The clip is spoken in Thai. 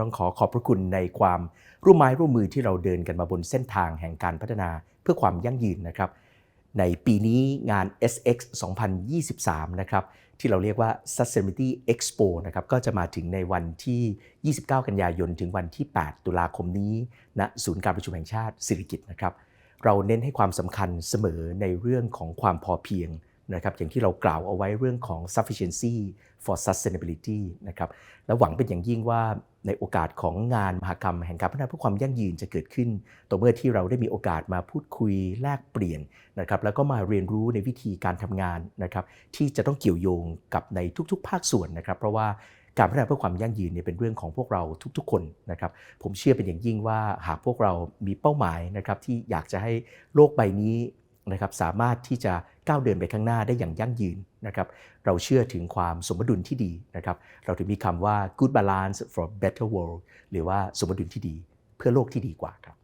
ต้องขอขอบพระคุณในความร่วมไม้ร่วมมือที่เราเดินกันมาบนเส้นทางแห่งการพัฒนาเพื่อความยั่งยืนนะครับ ในปีนี้งาน SX 2023 นะครับที่เราเรียกว่า Sustainability Expo นะครับก็จะมาถึงในวันที่ 29 กันยายน ถึงวันที่ 8 ตุลาคมนี้ณศูนย์การประชุมแห่งชาติสิริกิตนะครับเราเน้นให้ความสำคัญเสมอในเรื่องของความพอเพียงนะครับอย่างที่เรากล่าวเอาไว้เรื่องของ sufficiency for sustainability นะครับและหวังเป็นอย่างยิ่งว่า ในโอกาสของงานมหกรรมแห่งการพัฒนาเพื่อความยั่งยืนจะเกิดขึ้น ต่อเมื่อที่เราได้มีโอกาสมาพูดคุยแลกเปลี่ยนนะครับแล้วก็มาเรียนรู้ในวิธีการทำงานนะครับที่จะต้องเกี่ยวโยงกับในทุกๆ ภาคส่วนนะครับ เพราะว่าการพัฒนาเพื่อความยั่งยืนเนี่ยเป็นเรื่องของพวกเราทุกๆ คนนะครับ ผมเชื่อเป็นอย่างยิ่งว่าหากพวกเรามีเป้าหมายนะครับที่อยากจะให้โลกใบนี้ นะครับสามารถที่จะก้าวเดินไปข้างหน้าได้อย่างยั่งยืนนะครับเราเชื่อถึงความสมดุลที่ดีนะครับเราถึงมีคำว่า good balance for better world หรือว่าสมดุลที่ดีเพื่อโลกที่ดีกว่าครับ